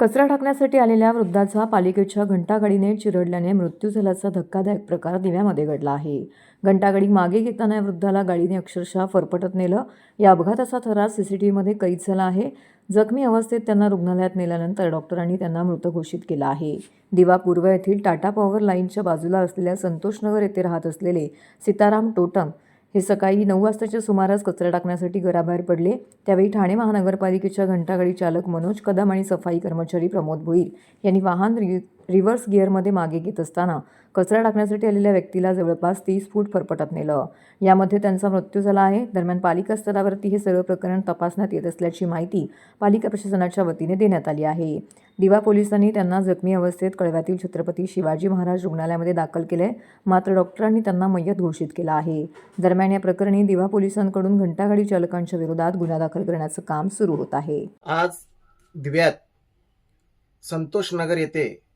कचरा टाकण्यासाठी आलेल्या वृद्धाचा पालिकेच्या घंटागाडीने चिरडल्याने मृत्यू झाल्याचा धक्कादायक प्रकार दिव्यामध्ये घडला आहे. घंटागाडी मागे घेताना या वृद्धाला गाडीने अक्षरशः फरफटत नेलं. या अपघाताचा थरार सीसीटीव्हीमध्ये कैद झाला आहे. जखमी अवस्थेत त्यांना रुग्णालयात नेल्यानंतर डॉक्टरांनी त्यांना मृत घोषित केलं आहे. दिवा पूर्व येथील टाटा पॉवर लाईनच्या बाजूला असलेल्या संतोषनगर येथे राहत असलेले सीताराम टोटम हे सकाळी नऊ वाजताच्या सुमारास कचरा टाकण्यासाठी घराबाहेर पडले. त्यावेळी ठाणे महानगरपालिकेच्या घंटागाडी चालक मनोज कदम आणि सफाई कर्मचारी प्रमोद भोईर यांनी वाहन रिव्हर्स गिअरमध्ये मागे घेत असताना कचरा टाकण्यासाठी आलेल्या व्यक्तीला जवळपास तीस फूट फरफटत नेलं. यामध्ये त्यांचा मृत्यू झाला आहे. दरम्यान पालिका स्तरावरती हे सर्व प्रकरण तपासण्यात येत असल्याची माहिती पालिका प्रशासनाच्या वतीने देण्यात आली आहे. दिवा पोलिसांनी त्यांना जखमी अवस्थेत कळव्यातील छत्रपती शिवाजी महाराज रुग्णालयामध्ये दाखल केले मात्र डॉक्टरांनी त्यांना मय्यत घोषित केलं आहे. दरम्यान या प्रकरणी दिवा पोलिसांकडून घंटागाडी चालकांच्या विरोधात गुन्हा दाखल करण्याचं काम सुरू होत आहे. आज दिव्यात संतोष नगर येथे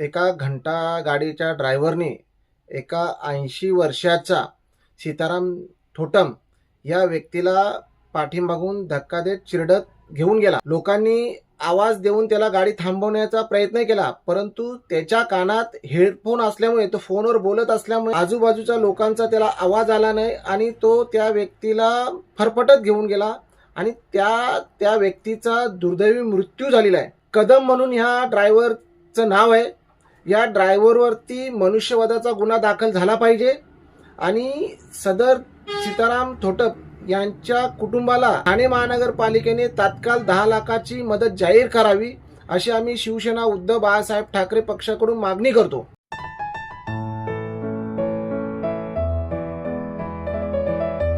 एका घंटा गाडीच्या ड्रायव्हरने एका ऐंशी वर्षाचा सीताराम ठोटम या व्यक्तीला पाठीमागून धक्का देत चिरडत घेऊन गेला. लोकांनी आवाज देऊन त्याला गाडी थांबवण्याचा प्रयत्न केला परंतु त्याच्या कानात हेडफोन असल्यामुळे तो फोनवर बोलत असल्यामुळे आजूबाजूच्या लोकांचा त्याला आवाज आला नाही आणि तो त्या व्यक्तीला फरफटत घेऊन गेला आणि त्या त्या व्यक्तीचा दुर्दैवी मृत्यू झालेला आहे. कदम म्हणून ह्या ड्रायव्हरचं नाव आहे. या ड्रायव्हरवरती मनुष्यवधाचा गुन्हा दाखल झाला पाहिजे. आणि सदर सीताराम थोटप यांच्या कुटुंबाला ठाणे महानगरपालिकेने तात्काळ दहा लाखाची मदत जाहीर करावी अशी आम्ही शिवसेना उद्धव बाळासाहेब ठाकरे पक्षाकडून मागणी करतो.